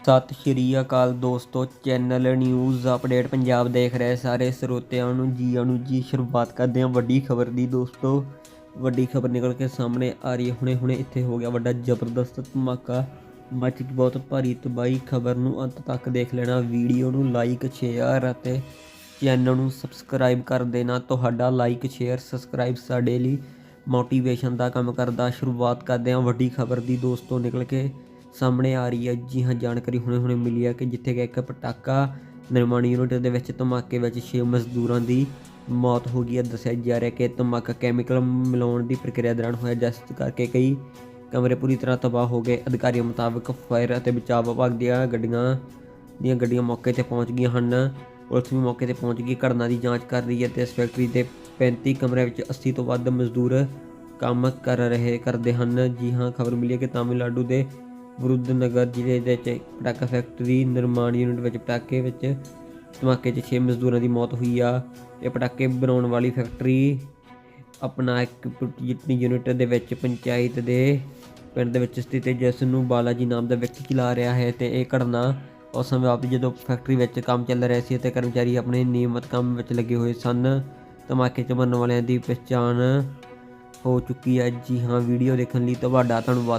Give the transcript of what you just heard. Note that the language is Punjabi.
ਸਤਿ ਸ਼੍ਰੀ ਅਕਾਲ ਦੋਸਤੋ, ਚੈਨਲ ਨਿਊਜ਼ ਅਪਡੇਟ ਪੰਜਾਬ ਦੇਖ ਰਹੇ ਸਾਰੇ ਸਰੋਤਿਆਂ ਨੂੰ ਜੀ ਨੂੰ ਜੀ ਸ਼ੁਰੂਆਤ ਕਰਦੇ ਹਾਂ ਵੱਡੀ ਖਬਰ ਦੀ ਦੋਸਤੋ। ਵੱਡੀ ਖਬਰ ਨਿਕਲ ਕੇ ਸਾਹਮਣੇ ਆ ਰਹੀ ਹੈ ਹੁਣੇ ਹੁਣੇ ਇੱਥੇ ਹੋ ਗਿਆ ਵੱਡਾ ਜ਼ਬਰਦਸਤ ਧਮਾਕਾ। ਮੱਚ ਗਈ ਬਹੁਤ ਭਾਰੀ ਤਬਾਹੀ, ਖਬਰ ਨੂੰ ਅੰਤ ਤੱਕ ਦੇਖ ਲੈਣਾ, ਵੀਡੀਓ ਨੂੰ ਲਾਈਕ ਸ਼ੇਅਰ ਅਤੇ ਚੈਨਲ ਨੂੰ ਸਬਸਕ੍ਰਾਈਬ ਕਰ ਦੇਣਾ। ਤੁਹਾਡਾ ਲਾਈਕ ਸ਼ੇਅਰ ਸਬਸਕ੍ਰਾਈਬ ਸਾਡੇ ਲਈ ਮੋਟੀਵੇਸ਼ਨ ਦਾ ਕੰਮ ਕਰਦਾ। ਸ਼ੁਰੂਆਤ ਕਰਦੇ ਹਾਂ ਵੱਡੀ ਖਬਰ ਦੀ ਦੋਸਤੋ ਨਿਕਲ ਕੇ। ਸਾਹਮਣੇ ਆ ਰਹੀ ਹੈ। ਜੀ ਹਾਂ, ਜਾਣਕਾਰੀ ਹੁਣੇ ਹੁਣੇ ਮਿਲੀ ਹੈ ਕਿ ਜਿੱਥੇ ਕਿ ਇੱਕ ਪਟਾਕਾ ਨਿਰਮਾਣ ਯੂਨਿਟ ਦੇ ਵਿੱਚ ਧਮਾਕੇ ਵਿੱਚ 6 ਮਜ਼ਦੂਰਾਂ ਦੀ ਮੌਤ ਹੋ ਗਈ ਹੈ। ਦੱਸਿਆ ਜਾ ਰਿਹਾ ਕਿ ਧਮਾਕਾ ਕੈਮੀਕਲ ਮਿਲਾਉਣ ਦੀ ਪ੍ਰਕਿਰਿਆ ਦੌਰਾਨ ਹੋਇਆ ਜਿਸ ਕਰਕੇ ਕਈ ਕਮਰੇ ਪੂਰੀ ਤਰ੍ਹਾਂ ਤਬਾਹ ਹੋ ਗਏ। ਅਧਿਕਾਰੀਆਂ ਮੁਤਾਬਕ ਫਾਇਰ ਅਤੇ ਬਚਾਅ ਵਿਭਾਗ ਦੀਆਂ ਗੱਡੀਆਂ ਦੀਆਂ ਗੱਡੀਆਂ ਮੌਕੇ ਤੇ ਪਹੁੰਚ ਗਈਆਂ ਹਨ। ਪੁਲਿਸ ਵੀ ਮੌਕੇ ਤੇ ਪਹੁੰਚ ਗਈ। ਘਟਨਾ ਦੀ ਜਾਂਚ ਕਰ ਰਹੀ ਹੈ ਤੇ ਇਸ ਫੈਕਟਰੀ ਦੇ 35 ਕਮਰਿਆਂ ਵਿੱਚ 80 ਤੋਂ ਵੱਧ ਮਜ਼ਦੂਰ ਕੰਮ ਕਰ ਰਹੇ, ਕਰਦੇ ਹਨ। ਜੀ ਹਾਂ, ਖਬਰ ਮਿਲੀ ਹੈ ਕਿ ਤਾਮਿਲਨਾਡੂ ਦੇ ਵਿਰੁੱਧਨਗਰ ਜ਼ਿਲ੍ਹੇ ਦੇ ਵਿੱਚ ਪਟਾਕਾ ਫੈਕਟਰੀ ਨਿਰਮਾਣ ਯੂਨਿਟ ਵਿੱਚ ਪਟਾਕੇ ਵਿੱਚ ਧਮਾਕੇ 'ਚ 6 ਮਜ਼ਦੂਰਾਂ ਦੀ ਮੌਤ ਹੋਈ ਆ ਇਹ ਪਟਾਕੇ ਬਣਾਉਣ ਵਾਲੀ ਫੈਕਟਰੀ ਆਪਣਾ ਇੱਕ ਜਿਤਨੀ ਯੂਨਿਟ ਦੇ ਵਿੱਚ ਪੰਚਾਇਤ ਦੇ ਪਿੰਡ ਦੇ ਵਿੱਚ ਸਥਿਤ ਜਿਸ ਨੂੰ ਬਾਲਾਜੀ ਨਾਮ ਦਾ ਵਿਅਕਤੀ ਚਲਾ ਰਿਹਾ ਹੈ ਤੇ ਇਹ ਘਟਨਾ ਉਸ ਸਮੇਂ ਵਾਪਰੀ ਜਦੋਂ ਫੈਕਟਰੀ ਵਿੱਚ ਕੰਮ ਚੱਲ ਰਿਹਾ ਸੀ ਅਤੇ ਕਰਮਚਾਰੀ ਆਪਣੇ ਨਿਯਮਤ ਕੰਮ ਵਿੱਚ ਲੱਗੇ ਹੋਏ ਸਨ। ਧਮਾਕੇ 'ਚ ਮਰਨ ਵਾਲਿਆਂ ਦੀ ਪਛਾਣ ਹੋ ਚੁੱਕੀ ਹੈ। ਜੀ ਹਾਂ, ਵੀਡੀਓ ਦੇਖਣ ਲਈ ਤੁਹਾਡਾ ਧੰਨਵਾਦ।